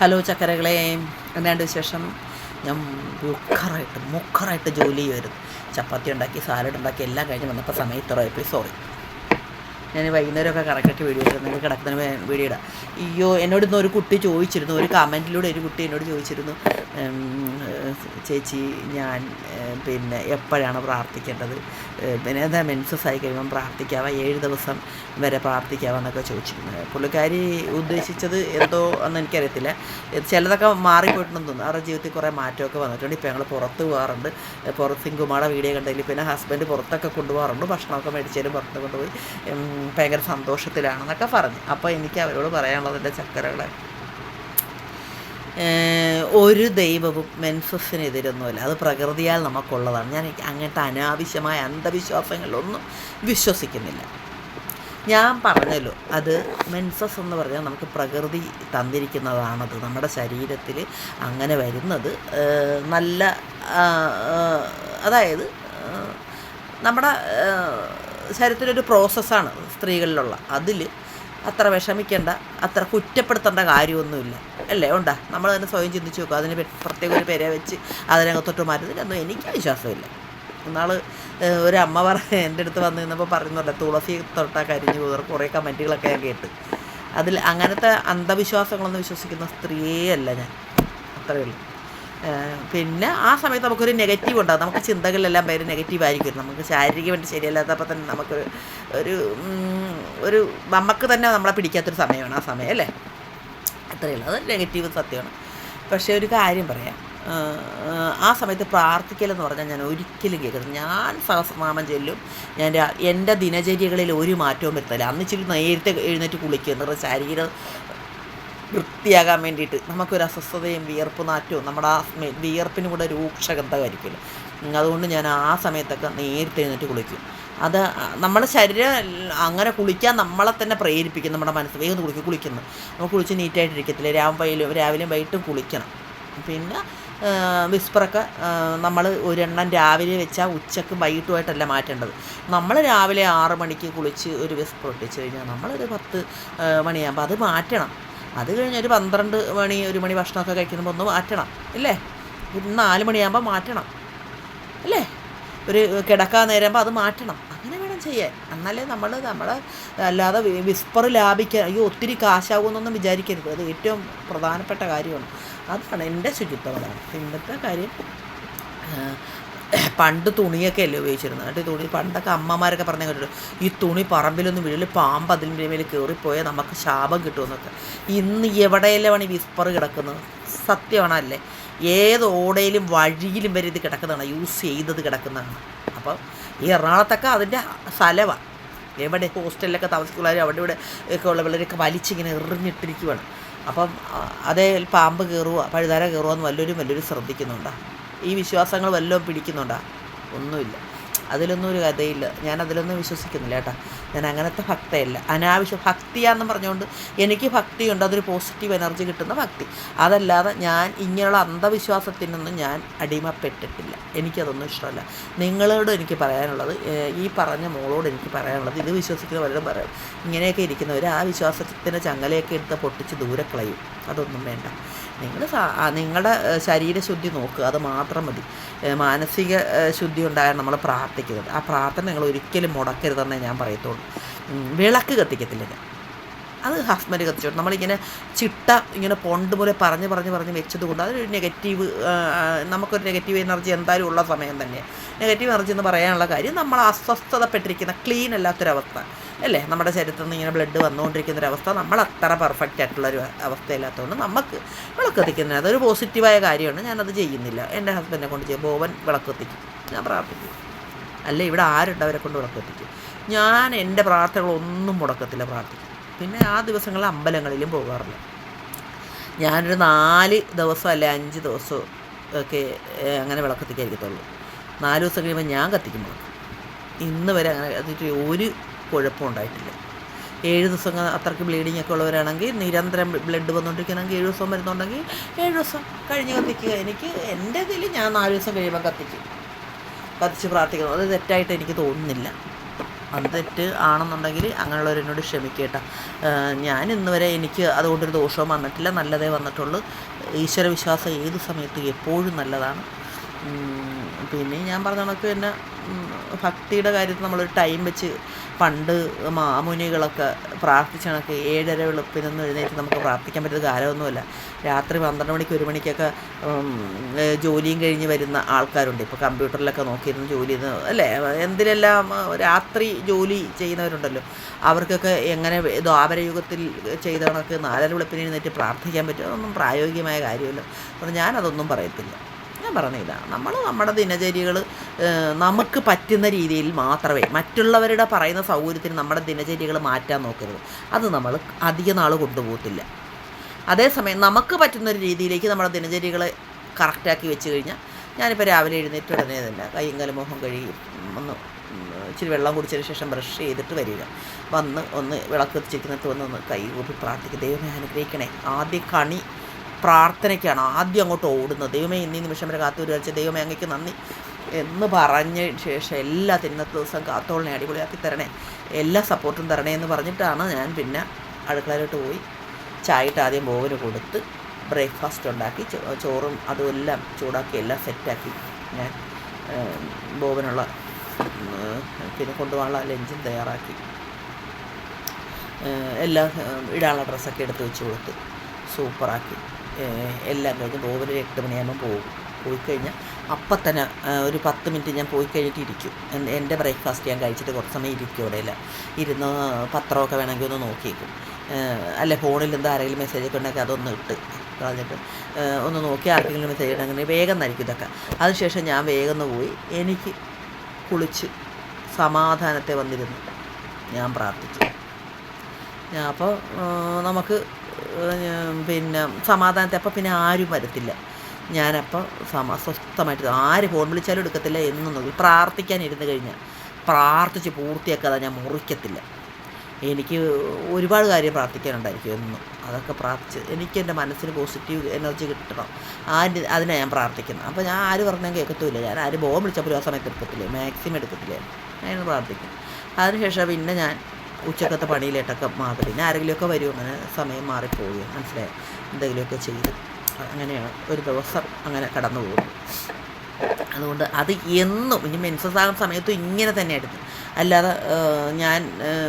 Hello ചക്കരകളെ എന്നാണ്ട് വിശേഷം? ഞാൻ മുക്കറായിട്ട് മുക്കറായിട്ട് ജോലി ചെയ്യുമായിരുന്നു ചപ്പാത്തി ഉണ്ടാക്കി സാലഡ് ഉണ്ടാക്കി എല്ലാം കഴിഞ്ഞ് വന്നപ്പോൾ സമയത്തുറയപ്പോൾ സോറി ഞാൻ വൈകുന്നേരമൊക്കെ കറക്റ്റ് വീഡിയോ ഇട്ടിരുന്നു കിടക്കുന്ന വീഡിയോ ഇടാം. അയ്യോ എന്നോട് ഇന്ന് ഒരു കുട്ടി ചോദിച്ചിരുന്നു ഒരു കമന്റിലൂടെ ഒരു കുട്ടി എന്നോട് ചോദിച്ചിരുന്നു ചേച്ചി ഞാൻ പിന്നെ എപ്പോഴാണ് പ്രാർത്ഥിക്കേണ്ടത്? പിന്നെ എന്താ മെൻസസ് ആയി കഴിയുമ്പം പ്രാർത്ഥിക്കാവോ? ഏഴ് ദിവസം വരെ പ്രാർത്ഥിക്കാവോ എന്നൊക്കെ ചോദിച്ചിരുന്നു. പുള്ളിക്കാരി ഉദ്ദേശിച്ചത് എന്തോ എന്ന് എനിക്കറിയത്തില്ല. ചിലതൊക്കെ മാറിപ്പോയിട്ടുണ്ടെന്ന് തോന്നുന്നു. അവരുടെ ജീവിതത്തിൽ കുറേ മാറ്റമൊക്കെ വന്നിട്ടുണ്ട്. ഇപ്പോൾ ഞങ്ങൾ പുറത്ത് പോകാറുണ്ട്. പുറത്ത് സിങ്കുമാടെ വീഡിയോ കണ്ടതിൽ പിന്നെ ഹസ്ബൻഡ് പുറത്തൊക്കെ കൊണ്ടുപോകാറുണ്ട്. ഭക്ഷണമൊക്കെ മേടിച്ചാലും പുറത്ത് കൊണ്ടുപോയി. ഭയങ്കര സന്തോഷത്തിലാണെന്നൊക്കെ പറഞ്ഞു. അപ്പോൾ എനിക്ക് അവരോട് പറയാനുള്ളത് എന്റെ ചക്കരകളെ ഒരു ദൈവവും മെൻസസിനെതിരൊന്നുമില്ല. അത് പ്രകൃതിയാൽ നമുക്കുള്ളതാണ്. ഞാൻ അങ്ങനത്തെ അനാവശ്യമായ അന്ധവിശ്വാസങ്ങളിലൊന്നും വിശ്വസിക്കുന്നില്ല. ഞാൻ പറഞ്ഞല്ലോ അത് മെൻസസ് എന്ന് പറഞ്ഞാൽ നമുക്ക് പ്രകൃതി തന്നിരിക്കുന്നതാണത്. നമ്മുടെ ശരീരത്തിൽ അങ്ങനെ വരുന്നത് നല്ല അതായത് നമ്മുടെ ശരീരത്തിലൊരു പ്രോസസ്സാണ് സ്ത്രീകളിലുള്ള. അതിൽ അത്ര വിഷമിക്കേണ്ട അത്ര കുറ്റപ്പെടുത്തേണ്ട കാര്യമൊന്നുമില്ല. അല്ലേ? ഉണ്ടാ? നമ്മൾ തന്നെ സ്വയം ചിന്തിച്ച് നോക്കുക. അതിന് പ്രത്യേക ഒരു പേരെ വെച്ച് അതിനകത്തോട്ട് മാറ്റുന്നതിലൊന്നും എനിക്ക് വിശ്വാസമില്ല. എന്നാൾ ഒരു അമ്മ പറ എന്റെ അടുത്ത് വന്ന് നിന്നപ്പോൾ പറയുന്നുണ്ട് തുളസി തൊട്ടാ കരിഞ്ഞു പോകുന്ന കുറേ കമന്റുകളൊക്കെ ഞാൻ കേട്ട്. അതിൽ അങ്ങനത്തെ അന്ധവിശ്വാസങ്ങളൊന്നും വിശ്വസിക്കുന്ന സ്ത്രീയേ അല്ല ഞാൻ. അത്രയേ ഉള്ളൂ. പിന്നെ ആ സമയത്ത് നമുക്കൊരു നെഗറ്റീവ് ഉണ്ടാകും നമുക്ക് ചിന്തകളിലെല്ലാം പേര് നെഗറ്റീവ് ആയിരിക്കും നമുക്ക് ശാരീരികമായിട്ട് ശരിയല്ലാത്തപ്പോൾ തന്നെ നമുക്ക് ഒരു ഒരു നമുക്ക് തന്നെ നമ്മളെ പിടിക്കാത്തൊരു സമയമാണ് ആ സമയം അല്ലേ? അത്രയേ ഉള്ളൂ അത് നെഗറ്റീവ് സത്യമാണ്. പക്ഷേ ഒരു കാര്യം പറയാം. ആ സമയത്ത് പ്രാർത്ഥിക്കലെന്ന് പറഞ്ഞാൽ ഞാൻ ഒരിക്കലും കേൾക്കുന്നത് ഞാൻ സഹസ്രനാമം ചെല്ലും. ഞാൻ എന്റെ ദിനചര്യകളിൽ ഒരു മാറ്റവും വരുത്തില്ല അന്ന് ഇച്ചിരി നേരത്തെ എഴുന്നേറ്റ് കുളിക്കുക എന്നിട്ട് ശരീരം വൃത്തിയാകാൻ വേണ്ടിയിട്ട് നമുക്കൊരു അസ്വസ്ഥതയും വിയർപ്പ് നാറ്റവും നമ്മുടെ ആ വിയർപ്പിനും കൂടെ രൂക്ഷഗന്ധമായിരിക്കുമല്ലോ അതുകൊണ്ട് ഞാൻ ആ സമയത്തൊക്കെ നേരിട്ട് എഴുന്നേറ്റ് കുളിക്കും. അത് നമ്മുടെ ശരീരം അങ്ങനെ കുളിക്കാൻ നമ്മളെ തന്നെ പ്രേരിപ്പിക്കും നമ്മുടെ മനസ്സ്. വേഗം കുളിക്കും കുളിക്കുന്നു. നമുക്ക് കുളിച്ച് നീറ്റായിട്ടിരിക്കത്തില്ല? രാവും വൈലും രാവിലെയും വൈകിട്ടും കുളിക്കണം. പിന്നെ വിസ്പറൊക്കെ നമ്മൾ ഒരെണ്ണം രാവിലെ വെച്ചാൽ ഉച്ചയ്ക്ക് വൈകിട്ടുമായിട്ടല്ല മാറ്റേണ്ടത്. നമ്മൾ രാവിലെ ആറ് മണിക്ക് കുളിച്ച് ഒരു വിസ്പർ ഒട്ടിച്ച് കഴിഞ്ഞാൽ നമ്മളൊരു പത്ത് മണിയാകുമ്പോൾ അത് മാറ്റണം. അത് കഴിഞ്ഞ് ഒരു പന്ത്രണ്ട് മണി ഒരു മണി ഭക്ഷണമൊക്കെ കഴിക്കുമ്പോൾ ഒന്ന് മാറ്റണം ഇല്ലേ? ഒരു നാല് മണിയാകുമ്പോൾ മാറ്റണം അല്ലേ ഒരു കിടക്കാൻ നേരമ്പോൾ അത് മാറ്റണം അങ്ങനെ വേണം ചെയ്യാൻ. എന്നാലേ നമ്മൾ നമ്മൾ അല്ലാതെ വിസ്പർ ലാഭിക്കാൻ അയ്യോ ഒത്തിരി കാശാകുമെന്നൊന്നും വിചാരിക്കരുത്. അത് ഏറ്റവും പ്രധാനപ്പെട്ട കാര്യമാണ്. അതാണ് എന്റെ ശുചിത്വം അതാണ് ഇന്നത്തെ കാര്യം പണ്ട് തുണിയൊക്കെ അല്ലേ ഉപയോഗിച്ചിരുന്നത്? കേട്ടോ തുണി പണ്ടൊക്കെ അമ്മമാരൊക്കെ പറഞ്ഞ കേട്ടിട്ടുണ്ട് ഈ തുണി പറമ്പിലൊന്നും വീഴില്ല പാമ്പ് അതിന്റെ മേൽ കയറിപ്പോയാൽ നമുക്ക് ശാപം കിട്ടുമെന്നൊക്കെ. ഇന്ന് എവിടെയെല്ലാം ഈ വിസ്പർ കിടക്കുന്നത്? സത്യമാണല്ലേ ഏത് ഓടയിലും വഴിയിലും വരെ ഇത് കിടക്കുന്നതാണ്. യൂസ് ചെയ്തത് കിടക്കുന്നതാണ്. അപ്പം ഈ എറണാകുളത്തൊക്കെ അതിന്റെ സ്ഥലമാണ് എവിടെ ഹോസ്റ്റലിലൊക്കെ താമസിക്കുന്നവർ അവിടെ ഇവിടെ ഒക്കെ ഉള്ള പിള്ളേരൊക്കെ വലിച്ചിങ്ങനെ എറിഞ്ഞിട്ടിരിക്കുവാണ്. അപ്പം അതേ പാമ്പ് കയറുക പഴുതാര കയറുക എന്ന് വല്ലവരും വല്ലവരും ശ്രദ്ധിക്കുന്നുണ്ടോ? ഈ വിശ്വാസങ്ങൾ വല്ലതും പിടിക്കുന്നുണ്ടോ? ഒന്നുമില്ല. അതിലൊന്നും ഒരു കഥയില്ല. ഞാൻ അതിലൊന്നും വിശ്വസിക്കുന്നില്ല കേട്ടോ. ഞാൻ അങ്ങനത്തെ ഭക്തയല്ല. അനാവശ്യ ഭക്തിയാന്ന് പറഞ്ഞുകൊണ്ട് എനിക്ക് ഭക്തിയുണ്ട്. അതൊരു പോസിറ്റീവ് എനർജി കിട്ടുന്ന ഭക്തി. അതല്ലാതെ ഞാൻ ഇങ്ങനെയുള്ള അന്ധവിശ്വാസത്തിനൊന്നും ഞാൻ അടിമപ്പെട്ടിട്ടില്ല. എനിക്കതൊന്നും ഇഷ്ടമല്ല. നിങ്ങളോട് എനിക്ക് പറയാനുള്ളത് ഈ പറഞ്ഞ മോളോട് എനിക്ക് പറയാനുള്ളത് ഇത് വിശ്വസിക്കുന്ന പലരും പറയാം. ഇങ്ങനെയൊക്കെ ഇരിക്കുന്നവർ ആ വിശ്വാസത്തിന്റെ ചങ്ങലയൊക്കെ എടുത്ത് പൊട്ടിച്ച് ദൂരെ കളയും. അതൊന്നും വേണ്ട. നിങ്ങൾ നിങ്ങളുടെ ശരീരശുദ്ധി നോക്കുക. അത് മാത്രം മതി. മാനസിക ശുദ്ധി ഉണ്ടായാൽ നമ്മൾ പ്രാർത്ഥിക്കുന്നത് ആ പ്രാർത്ഥന നിങ്ങൾ ഒരിക്കലും മുടക്കരുതെന്നേ ഞാൻ പറയത്തുള്ളൂ. വിളക്ക് കത്തിക്കത്തില്ല ഞാൻ. അത് ഹസ്ബൻഡ് കത്തിച്ചോട്ടെ നമ്മളിങ്ങനെ ചിട്ട ഇങ്ങനെ പൊണ്ട് പോലെ പറഞ്ഞ് പറഞ്ഞ് പറഞ്ഞ് വെച്ചത് കൊണ്ട് അതൊരു നെഗറ്റീവ് നമുക്കൊരു നെഗറ്റീവ് എനർജി എന്തായാലും ഉള്ള സമയം തന്നെ. നെഗറ്റീവ് എനർജി എന്ന് പറയാനുള്ള കാര്യം നമ്മൾ അസ്വസ്ഥതപ്പെട്ടിരിക്കുന്ന ക്ലീൻ അല്ലാത്തൊരവസ്ഥ. അല്ലേ? നമ്മുടെ ശരീരത്തിൽ നിന്ന് ഇങ്ങനെ ബ്ലഡ് വന്നുകൊണ്ടിരിക്കുന്ന ഒരു അവസ്ഥ നമ്മൾ അത്ര പെർഫെക്റ്റ് ആയിട്ടുള്ളൊരു അവസ്ഥയില്ലാത്തതുകൊണ്ട് നമുക്ക് വിളക്ക് കത്തിക്കുന്നത് അതൊരു പോസിറ്റീവായ കാര്യമാണ്. ഞാനത് ചെയ്യുന്നില്ല. എന്റെ ഹസ്ബൻഡിനെ കൊണ്ട് ചെയ്യും ബോവൻ വിളക്ക് കത്തിക്കും ഞാൻ പ്രാർത്ഥിക്കും. അല്ലേ ഇവിടെ ആരുണ്ട് അവരെ കൊണ്ട് വിളക്ക് കത്തിക്കും ഞാൻ എന്റെ പ്രാർത്ഥനകളൊന്നും മുടക്കത്തില്ല പ്രാർത്ഥിക്കും. പിന്നെ ആ ദിവസങ്ങളിൽ അമ്പലങ്ങളിലും പോകാറില്ല ഞാനൊരു നാല് ദിവസം അല്ലെ അഞ്ച് ദിവസം ഒക്കെ അങ്ങനെ വിളക്ക് കത്തിക്കാതിരിക്കത്തുള്ളൂ നാല് ദിവസം കഴിയുമ്പോൾ ഞാൻ കത്തിക്കും വിളക്ക്. ഇന്ന് വരെ അങ്ങനെ അതിട്ട് ഒരു കുഴപ്പം ഉണ്ടായിട്ടില്ല. ഏഴ് ദിവസം അത്രയ്ക്ക് ബ്ലീഡിങ് ഒക്കെ ഉള്ളവരാണെങ്കിൽ നിരന്തരം ബ്ലഡ് വന്നുകൊണ്ടിരിക്കുകയാണെങ്കിൽ ഏഴ് ദിവസം വരുന്നുണ്ടെങ്കിൽ ഏഴ് ദിവസം കഴിഞ്ഞ് കത്തിക്കുക. എനിക്ക് എന്റെ ഇതിൽ ഞാൻ നാല് ദിവസം കഴിയുമ്പോൾ കത്തിക്കും. കത്തിച്ച് പ്രാർത്ഥിക്കുന്നു അത് തെറ്റായിട്ട് എനിക്ക് തോന്നുന്നില്ല. അത് തെറ്റ് ആണെന്നുണ്ടെങ്കിൽ അങ്ങനെയുള്ളവരെന്നോട് ക്ഷമിക്കേട്ട ഞാൻ ഇന്ന് വരെ എനിക്ക് അതുകൊണ്ടൊരു ദോഷവും വന്നിട്ടില്ല. നല്ലതേ വന്നിട്ടുള്ളൂ. ഈശ്വര വിശ്വാസം ഏത് സമയത്തും എപ്പോഴും നല്ലതാണ്. പിന്നെ ഞാൻ പറഞ്ഞ കണക്ക് തന്നെ ഭക്തിയുടെ കാര്യത്തിൽ നമ്മളൊരു ടൈം വെച്ച് പണ്ട് മാമുനികളൊക്കെ പ്രാർത്ഥിച്ച കണക്ക് ഏഴര വെളുപ്പിനൊന്നും എഴുന്നേറ്റ് നമുക്ക് പ്രാർത്ഥിക്കാൻ പറ്റുന്ന കാലമൊന്നുമല്ല. രാത്രി പന്ത്രണ്ട് മണിക്ക് ഒരു മണിക്കൊക്കെ ജോലിയും കഴിഞ്ഞ് വരുന്ന ആൾക്കാരുണ്ട്. ഇപ്പോൾ കമ്പ്യൂട്ടറിലൊക്കെ നോക്കിയിരുന്ന് ജോലി ചെയ്യുന്ന അല്ലേ? എന്തിനെല്ലാം രാത്രി ജോലി ചെയ്യുന്നവരുണ്ടല്ലോ. അവർക്കൊക്കെ എങ്ങനെ ദ്വാപരയുഗത്തിൽ ചെയ്ത കണക്ക് നാലര വെളുപ്പിന് എഴുന്നേറ്റ് പ്രാർത്ഥിക്കാൻ പറ്റുമോ? അതൊന്നും പ്രായോഗികമായ കാര്യമല്ല. അപ്പോൾ ഞാനതൊന്നും പറയത്തില്ല. പറഞ്ഞ ഇതാണ് നമ്മൾ നമ്മുടെ ദിനചര്യകൾ നമുക്ക് പറ്റുന്ന രീതിയിൽ മാത്രമേ മറ്റുള്ളവരുടെ പറയുന്ന സൗകര്യത്തിന് നമ്മുടെ ദിനചര്യകൾ മാറ്റാൻ നോക്കരുത്. അത് നമ്മൾ അധിക നാൾ കൊണ്ടുപോകത്തില്ല. അതേസമയം നമുക്ക് പറ്റുന്ന ഒരു രീതിയിലേക്ക് നമ്മുടെ ദിനചര്യകളെ കറക്റ്റാക്കി വെച്ച് കഴിഞ്ഞാൽ ഞാനിപ്പോൾ രാവിലെ എഴുന്നേറ്റ് ഉടനെ തന്നെ കയ്യും കാലും മുഖം കഴുകി ഒന്ന് ഇച്ചിരി വെള്ളം കുടിച്ചതിന് ശേഷം ബ്രഷ് ചെയ്തിട്ട് വരിക. വന്ന് ഒന്ന് വിളക്ക് കത്തിച്ചിരിക്കുന്നിടത്ത് വന്ന് ഒന്ന് കൈ കൂപ്പി പ്രാർത്ഥിക്കുക ദൈവമേ അനുഗ്രഹിക്കണേ. ആദ്യ കണി പ്രാർത്ഥനയ്ക്കാണ് ആദ്യം അങ്ങോട്ട് ഓടുന്നത്. ദൈവമേ ഇന്നീ നിമിഷം വരെ കാത്തു വിചാരിച്ച ദൈവമേ അങ്ങേക്ക് നന്ദി. എന്ന് പറഞ്ഞ ശേഷം എല്ലാ ഇന്നത്തെ ദിവസം കാത്തോളിനെ അടിപൊളിയാക്കി തരണേ. എല്ലാ സപ്പോർട്ടും തരണേ എന്ന് പറഞ്ഞിട്ടാണ് ഞാൻ പിന്നെ അടുക്കളയിലോട്ട് പോയി ചായയിട്ട് ആദ്യം ബോവിന് കൊടുത്ത് ബ്രേക്ക്ഫാസ്റ്റ് ഉണ്ടാക്കി ചോറും അതും എല്ലാം ചൂടാക്കി എല്ലാം സെറ്റാക്കി ഞാൻ ബോവിനുള്ള പിന്നെ കൊണ്ടുപോകാനുള്ള ലഞ്ചും തയ്യാറാക്കി. എല്ലാം ഇടാനുള്ള ഡ്രസ്സൊക്കെ എടുത്ത് വെച്ച് കൊടുത്ത് സൂപ്പറാക്കി. എല്ലാം കഴിഞ്ഞ് ഒരു എട്ട് മണിയാകുമ്പോൾ പോകും. പോയി കഴിഞ്ഞാൽ അപ്പം തന്നെ ഒരു പത്ത് മിനിറ്റ് ഞാൻ പോയി കഴിഞ്ഞിട്ട് ഇരിക്കും. എൻ- എന്റെ ബ്രേക്ക്ഫാസ്റ്റ് ഞാൻ കഴിച്ചിട്ട് കുറച്ച് സമയം ഇരിക്കും ഇവിടെയില്ല ഇരുന്ന് പത്രമൊക്കെ വേണമെങ്കിൽ ഒന്ന് നോക്കിയേക്കും. അല്ല ഫോണിൽ എന്താ ആരെങ്കിലും മെസ്സേജ് ഒക്കെ ഉണ്ടെങ്കിൽ അതൊന്ന് ഇട്ട് കളഞ്ഞിട്ട് ഒന്ന് നോക്കി ആർക്കെങ്കിലും മെസ്സേജ് ഉണ്ടെങ്കിൽ വേഗം നരിക്കും ഇതൊക്കെ. അതിനുശേഷം ഞാൻ വേഗം പോയി എനിക്ക് കുളിച്ച് സമാധാനത്തെ വന്നിരുന്നു. ഞാൻ പ്രാർത്ഥിച്ചു. അപ്പോൾ നമുക്ക് പിന്നെ സമാധാനത്തെ അപ്പോൾ പിന്നെ ആരും വരത്തില്ല. ഞാനപ്പോൾ സമ സ്വസ്ഥമായിട്ട് ആര് ഫോൺ വിളിച്ചാലും എടുക്കത്തില്ല എന്നും നോക്കി. പ്രാർത്ഥിക്കാൻ ഇരുന്ന് കഴിഞ്ഞാൽ പ്രാർത്ഥിച്ച് പൂർത്തിയാക്കാതെ ഞാൻ മുറിക്കത്തില്ല. എനിക്ക് ഒരുപാട് കാര്യം പ്രാർത്ഥിക്കാനുണ്ടായിരിക്കും എന്നും. അതൊക്കെ പ്രാർത്ഥിച്ച് എനിക്ക് എന്റെ മനസ്സിന് പോസിറ്റീവ് എനർജി കിട്ടണം. ആ അതിനാണ് ഞാൻ പ്രാർത്ഥിക്കുന്നത്. അപ്പോൾ ഞാൻ ആര് പറഞ്ഞാൽ കേൾക്കത്തുമില്ല. ഞാൻ ആര് ബോം വിളിച്ചപ്പോൾ ആ സമയത്ത് എടുക്കത്തില്ലേ. മാക്സിമം എടുക്കത്തില്ലേ. ഞാൻ പ്രാർത്ഥിക്കും. അതിനുശേഷം പിന്നെ ഞാൻ ഉച്ചക്കത്തെ പണിയിലേട്ടൊക്കെ മാറി. പിന്നെ ആരെങ്കിലുമൊക്കെ വരും അങ്ങനെ സമയം മാറിപ്പോവുകയും മനസ്സിലായി? എന്തെങ്കിലുമൊക്കെ ചെയ്ത്. അങ്ങനെയാണ്. ഒരു ദിവസം അങ്ങനെ കടന്നു പോകുന്നു. അതുകൊണ്ട് അത് എന്നും ഇനി മെൻസസ് ആകുന്ന സമയത്തും ഇങ്ങനെ തന്നെ എടുക്കും. അല്ലാതെ ഞാൻ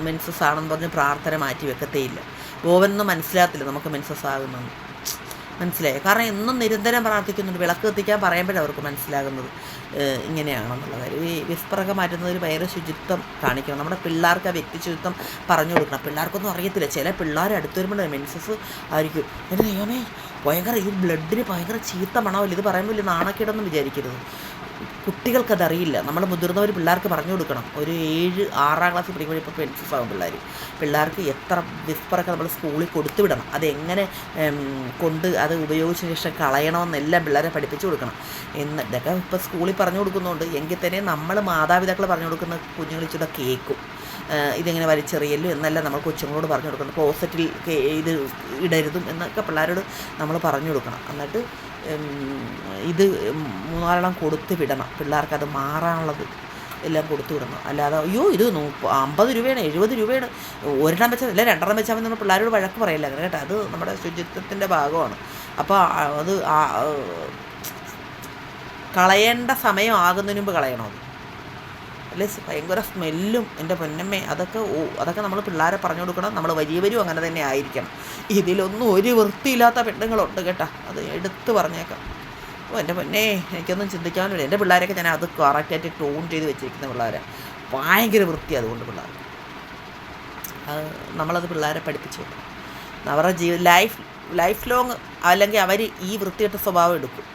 മെൻസസ് ആണെന്ന് പറഞ്ഞ് പ്രാർത്ഥന മാറ്റി വെക്കത്തേയില്ല. ഓവനൊന്നും മനസ്സിലാകത്തില്ല നമുക്ക് മെൻസസ് ആകുന്നെന്ന് മനസ്സിലായി. കാരണം എന്നും നിരന്തരം പ്രാർത്ഥിക്കുന്നുണ്ട്. വിളക്ക് കത്തിക്കാൻ പറയുമ്പോഴേ അവർക്ക് മനസ്സിലാകുന്നത്. ഇങ്ങനെയാണെന്നുള്ള കാര്യം. ഈ വിസ്പറൊക്കെ മാറ്റുന്നതിൽ ഭയങ്കര ശുചിത്വം കാണിക്കണം. നമ്മുടെ പിള്ളേർക്ക് ആ വ്യക്തി ശുചിത്വം പറഞ്ഞു കൊടുക്കണം. പിള്ളേർക്കൊന്നും അറിയത്തില്ല. ചില പിള്ളേർ അടുത്ത് വരുമ്പോൾ മെൻസസ് ആയിരിക്കും. എന്റെ ദൈവമേ ഭയങ്കര ഈ ബ്ലഡിന് ഭയങ്കര ചീത്ത മണമല്ല ഇത് പറയുമ്പോൾ നാണക്കേടൊന്നും വിചാരിക്കരുത്. കുട്ടികൾക്കതറിയില്ല. നമ്മൾ മുതിർന്നവർ പിള്ളേർക്ക് പറഞ്ഞു കൊടുക്കണം. ഒരു ഏഴ് ആറാം ക്ലാസ് പഠിക്കുമ്പോൾ ഇപ്പോൾ പെൻസിൽസ് ആകും പിള്ളേർ പിള്ളേർക്ക് എത്ര വിസ്പറൊക്കെ നമ്മൾ സ്കൂളിൽ കൊടുത്തു വിടണം. അതെങ്ങനെ കൊണ്ട് അത് ഉപയോഗിച്ച ശേഷം കളയണമെന്നെല്ലാം പിള്ളേരെ പഠിപ്പിച്ചു കൊടുക്കണം. എന്ന് ഇതൊക്കെ ഇപ്പോൾ സ്കൂളിൽ പറഞ്ഞു കൊടുക്കുന്നുണ്ട് എങ്കിൽ തന്നെ നമ്മൾ മാതാപിതാക്കൾ പറഞ്ഞു കൊടുക്കുന്ന കുഞ്ഞുങ്ങൾ ഇച്ചിരി കേൾക്കും. ഇതിങ്ങനെ വലിച്ചെറിയലും എന്നല്ല നമ്മൾ കൊച്ചുങ്ങളോട് പറഞ്ഞു കൊടുക്കണം ക്ലോസറ്റിൽ ഇത് ഇടരുതും എന്നൊക്കെ പിള്ളേരോട് നമ്മൾ പറഞ്ഞു കൊടുക്കണം. എന്നിട്ട് ഇത് മൂന്നാലെണ്ണം കൊടുത്ത് വിടണം. പിള്ളേർക്ക് അത് മാറാനുള്ളത് എല്ലാം കൊടുത്തു വിടണം. അല്ലാതെ അയ്യോ ഇത് അമ്പത് രൂപയാണ് എഴുപത് രൂപയാണ് ഒരെണ്ണം വെച്ചാൽ അല്ല രണ്ടെണ്ണം വെച്ചാൽ നമ്മൾ പിള്ളേരോട് വഴക്ക് പറയില്ല കേട്ടോ. അത് നമ്മുടെ ശുചിത്വത്തിന്റെ ഭാഗമാണ്. അപ്പോൾ അത് കളയേണ്ട സമയം ആകുന്നതിന് മുമ്പ് കളയണം അത്. അല്ലേ ഭയങ്കര സ്മെല്ലും എന്റെ പൊന്നമ്മേ. അതൊക്കെ അതൊക്കെ നമ്മൾ പിള്ളേരെ പറഞ്ഞു കൊടുക്കണം. നമ്മൾ വലിയവരും അങ്ങനെ തന്നെ ആയിരിക്കണം. ഇതിലൊന്നും ഒരു വൃത്തിയില്ലാത്ത പെണ്ണുങ്ങളുണ്ട് കേട്ടോ. അത് എടുത്ത് പറഞ്ഞേക്കാം. ഓ എന്റെ പൊന്നേ എനിക്കൊന്നും ചിന്തിക്കാൻ എന്റെ പിള്ളേരൊക്കെ ഞാൻ അത് കറക്റ്റായിട്ട് ടോൺ ചെയ്ത് വെച്ചിരിക്കുന്ന പിള്ളേരെ. ഭയങ്കര വൃത്തി അതുകൊണ്ട് പിള്ളേർ. അത് നമ്മളത് പിള്ളേരെ പഠിപ്പിച്ചു. അവരുടെ ജീവ ലൈഫ് ലൈഫ് ലോങ് അല്ലെങ്കിൽ അവർ ഈ വൃത്തികെട്ട സ്വഭാവം എടുക്കും.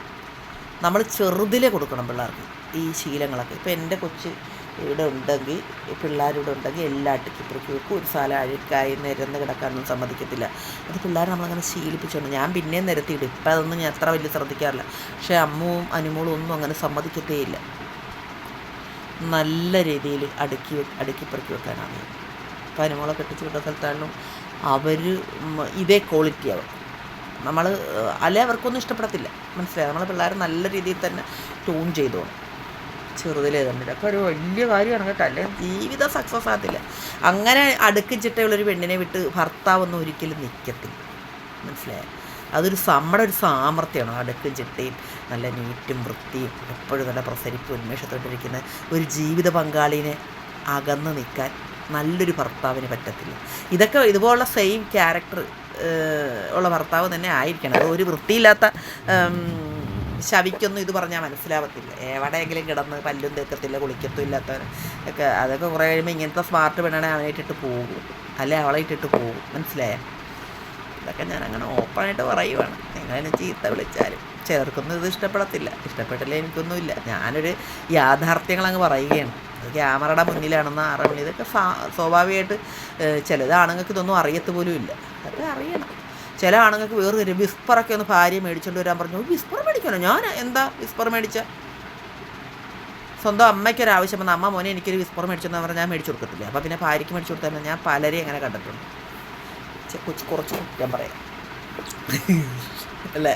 നമ്മൾ ചെറുതിലെ കൊടുക്കണം പിള്ളേർക്ക് ഈ ശീലങ്ങളൊക്കെ. ഇപ്പോൾ എന്റെ കൊച്ച് ഇവിടെ ഉണ്ടെങ്കിൽ പിള്ളേരിവിടെ ഉണ്ടെങ്കിൽ എല്ലാ അട്ടിക്കിപ്പുറക്കി വെക്കും. ഒരു സ്ഥലം അഴുക്കായി നിരന്ന് കിടക്കാനൊന്നും സമ്മതിക്കത്തില്ല. അത് പിള്ളേർ നമ്മളങ്ങനെ ശീലിപ്പിച്ചുകൊണ്ട് ഞാൻ പിന്നെയും നിരത്തിയിടും. ഇപ്പം അതൊന്നും ഞാൻ അത്ര വലിയ ശ്രദ്ധിക്കാറില്ല. പക്ഷേ അമ്മുവും അനുമോളും ഒന്നും അങ്ങനെ സമ്മതിക്കത്തേയില്ല നല്ല രീതിയിൽ അടുക്കി അടുക്കി വെക്കാനാണ് അപ്പോൾ അനുമോളെ കെട്ടിച്ച് വിട്ട സ്ഥലത്താണെങ്കിലും അവർ ഇതേ ക്വാളിറ്റി അവർ നമ്മൾ അല്ലെ അവർക്കൊന്നും ഇഷ്ടപ്പെടത്തില്ല. മനസ്സിലായി? നമ്മളെ പിള്ളേർ നല്ല രീതിയിൽ തന്നെ ട്യൂൺ ചെയ്തോണം ചെറുതിലേ കണ്ടിട്ട് അപ്പോൾ ഒരു വലിയ കാര്യമാണ് കേട്ടോ. അല്ലെങ്കിൽ ജീവിതം സക്സസ് ആകത്തില്ല. അങ്ങനെ അടുക്കിച്ചിട്ടുള്ളൊരു പെണ്ണിനെ വിട്ട് ഭർത്താവൊന്നും ഒരിക്കലും നിൽക്കത്തില്ല മനസ്സിലായോ? അതൊരു നമ്മുടെ ഒരു സാമർഥ്യമാണ്. അടുക്കും ചിട്ടയും നല്ല നീറ്റും വൃത്തിയും എപ്പോഴും നല്ല പ്രസരിപ്പും ഉന്മേഷത്തോട്ടിരിക്കുന്ന ഒരു ജീവിത പങ്കാളിനെ അകന്ന് നിൽക്കാൻ നല്ലൊരു ഭർത്താവിന് പറ്റത്തില്ല. ഇതൊക്കെ ഇതുപോലുള്ള സെയിം ക്യാരക്ടർ ഉള്ള ഭർത്താവ് തന്നെ ആയിരിക്കണം. അത് ഒരു വൃത്തിയില്ലാത്ത ശവിക്കൊന്നും ഇത് പറഞ്ഞാൽ മനസ്സിലാവത്തില്ല. എവിടെയെങ്കിലും കിടന്ന് പല്ലും തേക്കത്തില്ല കുളിക്കത്തും ഇല്ലാത്തവർ ഒക്കെ അതൊക്കെ കുറേ കഴിയുമ്പോൾ ഇങ്ങനത്തെ സ്മാർട്ട് പെണ്ണാണെ അവനെ ഇട്ടിട്ട് പോകും. അല്ലെ അവളെ ഇട്ടിട്ട് പോകും. മനസ്സിലായ? ഇതൊക്കെ ഞാൻ അങ്ങനെ ഓപ്പണായിട്ട് പറയുവാണ്. നിങ്ങളെന്നെ ചീത്ത വിളിച്ചാലും. ചിലർക്കൊന്നും ഇത് ഇഷ്ടപ്പെടത്തില്ല. ഇഷ്ടപ്പെട്ടില്ല എനിക്കൊന്നുമില്ല. ഞാനൊരു യാഥാർത്ഥ്യങ്ങൾ അങ്ങ് പറയുകയാണ് ക്യാമറയുടെ മുന്നിലാണെന്ന് അറിയണം ഇതൊക്കെ സ്വാഭാവികമായിട്ട് ചിലത് ആണുങ്ങൾക്ക് ഇതൊന്നും അറിയത്ത് പോലും ഇല്ല അതൊക്കെ അറിയണം. ചില ആണുങ്ങൾക്ക് വേറെ തരും വിസ്പറൊക്കെ ഒന്ന് ഭാര്യ മേടിച്ചുകൊണ്ട് വരാൻ പറഞ്ഞു. വിസ്പർ മേടിക്കണോ? ഞാൻ എന്താ വിസ്പർ മേടിച്ച? സ്വന്തം അമ്മയ്ക്കൊരാവശ്യം വന്ന. അമ്മ മോനെ എനിക്കൊരു വിസ്പർ മേടിച്ചെന്ന് പറഞ്ഞാൽ ഞാൻ മേടിച്ചു കൊടുക്കത്തില്ല. അപ്പോൾ പിന്നെ ഭാര്യയ്ക്ക് മേടിച്ചു കൊടുത്താൽ ഞാൻ പലരെയും അങ്ങനെ കണ്ടിട്ടുണ്ട്. കൊച്ചു കുറച്ച് കുറ്റം പറയാം. അല്ലേ?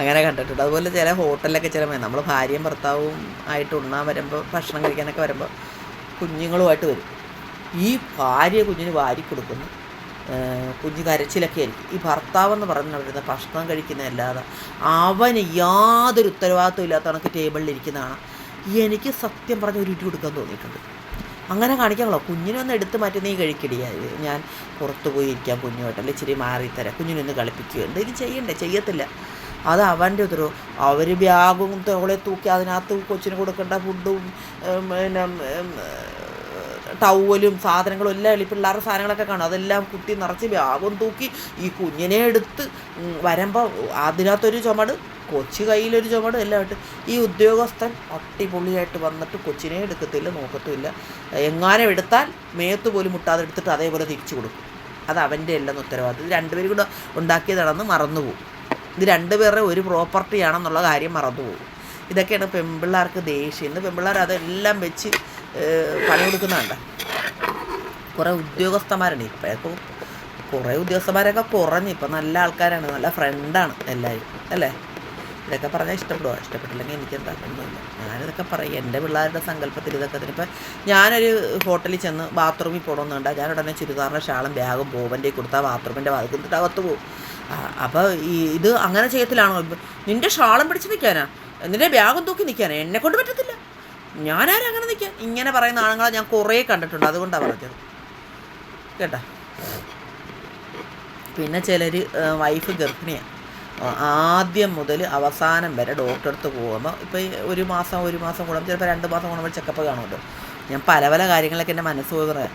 അങ്ങനെ കണ്ടിട്ടുണ്ട്. അതുപോലെ ചില ഹോട്ടലിലൊക്കെ ചില നമ്മൾ ഭാര്യയും ഭർത്താവും ആയിട്ട് ഉണ്ണാൻ വരുമ്പോൾ ഭക്ഷണം കഴിക്കാനൊക്കെ വരുമ്പോൾ കുഞ്ഞുങ്ങളുമായിട്ട് വരും. ഈ ഭാര്യ കുഞ്ഞിന് വാരി കൊടുക്കുന്നു. കുഞ്ഞ് കരച്ചിലൊക്കെ ആയിരിക്കും ഈ ഭർത്താവെന്ന് പറഞ്ഞിരുന്ന ഭക്ഷണം കഴിക്കുന്നതല്ലാതെ അവന് യാതൊരു ഉത്തരവാദിത്വം ഇല്ലാത്ത കണക്ക് ടേബിളിൽ ഇരിക്കുന്നതാണ്. എനിക്ക് സത്യം പറഞ്ഞ ഒരു ഇടി കൊടുക്കാൻ തോന്നിയിട്ടുണ്ട്. അങ്ങനെ കാണിക്കാമല്ലോ. കുഞ്ഞിനൊന്ന് എടുത്ത് മാറ്റി നീ കഴിക്കടിയാ ഞാൻ പുറത്ത് പോയി ഇരിക്കാം അല്ലെങ്കിൽ ഇച്ചിരി മാറിത്തരാം. കുഞ്ഞിനൊന്ന് കളിപ്പിക്കുക എന്തെങ്കിലും ചെയ്യണ്ടേ? ചെയ്യത്തില്ല. അത് അവന്റെ ഉത്തരവ് അവർ ബാഗും തോളെ തൂക്കി അതിനകത്ത് കൊച്ചിന് കൊടുക്കേണ്ട ഫുഡും പിന്നെ ടവലും സാധനങ്ങളും എല്ലാം എളി പിള്ളേരുടെ സാധനങ്ങളൊക്കെ കാണും. അതെല്ലാം കുത്തി നിറച്ച് വ്യാപം തൂക്കി ഈ കുഞ്ഞിനെ എടുത്ത് വരുമ്പോൾ അതിനകത്തൊരു ചുമട് കൊച്ചു കയ്യിലൊരു ചുമട് എല്ലാം ഇട്ട് ഈ ഉദ്യോഗസ്ഥൻ അട്ടിപൊളിയായിട്ട് വന്നിട്ട് കൊച്ചിനെ എടുക്കത്തില്ല നോക്കത്തുമില്ല. എങ്ങാനും എടുത്താൽ മേത്ത് പോലും മുട്ടാതെ എടുത്തിട്ട് അതേപോലെ തിരിച്ചു കൊടുക്കും. അത് അവന്റെ എല്ലാം ഉത്തരവാദിത്വം ഇത് രണ്ടുപേരും കൂടെ ഉണ്ടാക്കിയതാണെന്ന് മറന്നുപോകും. ഇത് രണ്ടുപേരുടെ ഒരു പ്രോപ്പർട്ടിയാണെന്നുള്ള കാര്യം മറന്നുപോകും. ഇതൊക്കെയാണ് പെൺപിള്ളേർക്ക് ദേഷ്യം. ഇന്ന് പെൺപിള്ളേർ അതെല്ലാം വെച്ച് പണി കൊടുക്കുന്നുണ്ട് കുറേ ഉദ്യോഗസ്ഥന്മാരുണ്ട്. ഇപ്പോഴൊക്കെ കുറേ ഉദ്യോഗസ്ഥന്മാരൊക്കെ കുറഞ്ഞു ഇപ്പം നല്ല ആൾക്കാരാണ്. നല്ല ഫ്രണ്ടാണ് എല്ലാവരും അല്ലേ? ഇതൊക്കെ പറഞ്ഞാൽ ഇഷ്ടപ്പെടുമോ ഇഷ്ടപ്പെട്ടില്ലെങ്കിൽ എനിക്ക് എനിക്കെന്താ ഒന്നുമില്ല. ഞാനിതൊക്കെ പറയും. എന്റെ പിള്ളേരുടെ സങ്കല്പത്തിൽ ഇതൊക്കെ തന്നെ. ഇപ്പം ഞാനൊരു ഹോട്ടലിൽ ചെന്ന് ബാത്റൂമിൽ പോകണമെന്നുണ്ട് ഞാൻ ഉടനെ ചുരിദാറിന്റെ ഷാളും ബാഗും ബോബന്റെ കൊടുത്താൽ ബാത്റൂമിന്റെ വാതിൽ അകത്ത് പോകും. അപ്പോൾ ഈ ഇത് അങ്ങനെ ചെയ്യത്തിലാണോ? നിന്റെ ഷാളും പിടിച്ച് നിൽക്കാനാ നിന്റെ ബാഗും തൂക്കി നിൽക്കാനാ എന്നെ കൊണ്ട് പറ്റത്തില്ല. ഞാനാരും അങ്ങനെ നിൽക്കാം ഇങ്ങനെ പറയുന്ന ആണുങ്ങളെ ഞാൻ കുറേ കണ്ടിട്ടുണ്ട്. അതുകൊണ്ടാണ് പറഞ്ഞത്. കേട്ടോ? പിന്നെ ചിലർ വൈഫ് ഗർഭിണിയാണ് ആദ്യം മുതൽ അവസാനം വരെ ഡോക്ടറെ അടുത്ത് പോകുമ്പോൾ ഇപ്പോൾ ഒരു മാസം ഒരു മാസം കൂടുമ്പോൾ ചിലപ്പോൾ രണ്ട് മാസം കൂടുമ്പോൾ ചെക്കപ്പ് കാണുമല്ലോ. ഞാൻ പല പല കാര്യങ്ങളൊക്കെ എന്റെ മനസ്സ് പോയി പറയാം.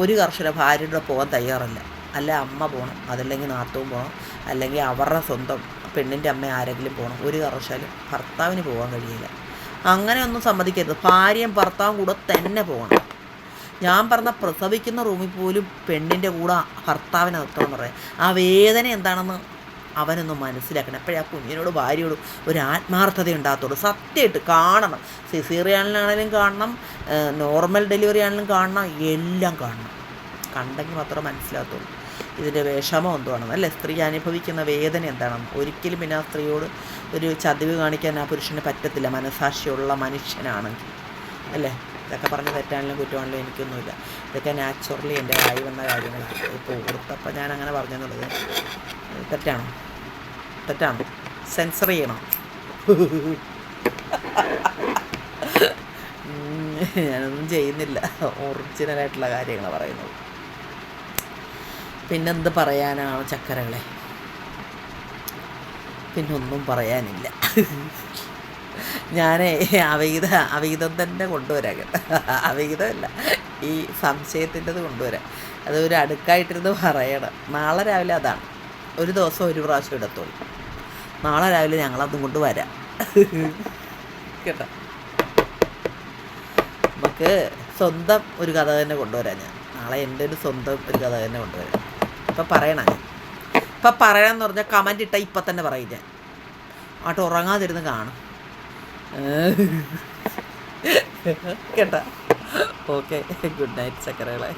ഒരു കർഷക ഭാര്യയുടെ പോകാൻ തയ്യാറല്ല. അല്ല അമ്മ പോകണം അതല്ലെങ്കിൽ നാത്തവും പോകണം അല്ലെങ്കിൽ അവരുടെ സ്വന്തം പെണ്ണിന്റെ അമ്മ ആരെങ്കിലും പോകണം ഒരു കർഷകരും ഭർത്താവിന് പോകാൻ കഴിയില്ല. അങ്ങനെയൊന്നും സമ്മതിക്കരുത്. ഭാര്യയും ഭർത്താവും കൂടെ തന്നെ പോകണം. ഞാൻ പറഞ്ഞ പ്രസവിക്കുന്ന റൂമിൽ പോലും പെണ്ണിന്റെ കൂടെ ഭർത്താവിനെ നിർത്തണം പറയാം. ആ വേദന എന്താണെന്ന് അവനൊന്ന് മനസ്സിലാക്കണം. എപ്പോഴാ കുഞ്ഞിനോട് ഭാര്യയോട് ഒരു ആത്മാർത്ഥത ഉണ്ടാകത്തുള്ളൂ. സത്യമായിട്ട് കാണണം. സിസേറിയാനിലാണെങ്കിലും കാണണം നോർമൽ ഡെലിവറി ആണെങ്കിലും കാണണം എല്ലാം കാണണം. കണ്ടെങ്കിൽ മാത്രമേ മനസ്സിലാകത്തുള്ളൂ. ഇതിന്റെ വിഷമം എന്തുവാണെന്ന് അല്ലേ? സ്ത്രീ അനുഭവിക്കുന്ന വേദന എന്താണെന്ന് ഒരിക്കലും പിന്നെ ആ സ്ത്രീയോട് ഒരു ചതിവ് കാണിക്കാൻ ആ പുരുഷന് പറ്റത്തില്ല. മനസാക്ഷിയുള്ള മനുഷ്യനാണെങ്കിൽ. അല്ലേ? ഇതൊക്കെ പറഞ്ഞ് തെറ്റാണെങ്കിലും കുറ്റമാണെങ്കിലും എനിക്കൊന്നുമില്ല. ഇതൊക്കെ നാച്ചുറലി എന്റെ വായി വന്ന കാര്യങ്ങളാണ് ഇപ്പോൾ ഓർത്തപ്പോൾ ഞാൻ അങ്ങനെ പറഞ്ഞെന്നുള്ളത് തെറ്റാണോ? തെറ്റാണോ? സെൻസർ ചെയ്യണോ? ഞാനൊന്നും ചെയ്യുന്നില്ല. ഒറിജിനലായിട്ടുള്ള കാര്യങ്ങളാണ് പറയുന്നത്. പിന്നെന്ത് പറയാനാണ് ചക്കരകളെ? പിന്നെ ഒന്നും പറയാനില്ല. ഞാൻ അവിഹിത അവിഹിതം തന്നെ കൊണ്ടുവരാം കേട്ടോ. ഈ സംശയത്തിന്റെത് കൊണ്ടുവരാം. ഒരു അടുക്കായിട്ടിരുന്ന് പറയണം. നാളെ രാവിലെ അതാണ്. ഒരു ദിവസം ഒരു പ്രാവശ്യം ഇടത്തുള്ളൂ. നാളെ രാവിലെ ഞങ്ങളതും കൊണ്ട് വരാം. കേട്ടോ? നമുക്ക് സ്വന്തം ഒരു കഥ തന്നെ കൊണ്ടുവരാം ഞാൻ. നാളെ എന്റെ ഒരു സ്വന്തം ഒരു കഥ തന്നെ കൊണ്ടുവരാം. ഇപ്പം പറയണ ഇപ്പം പറയണമെന്ന് പറഞ്ഞാൽ കമന്റ് ഇട്ടാൽ ഇപ്പം തന്നെ പറയും ഞാൻ ആട്ട് ഉറങ്ങാതിരുന്ന് കാണും. കേട്ടോ? Okay good night ചക്കരകളെ.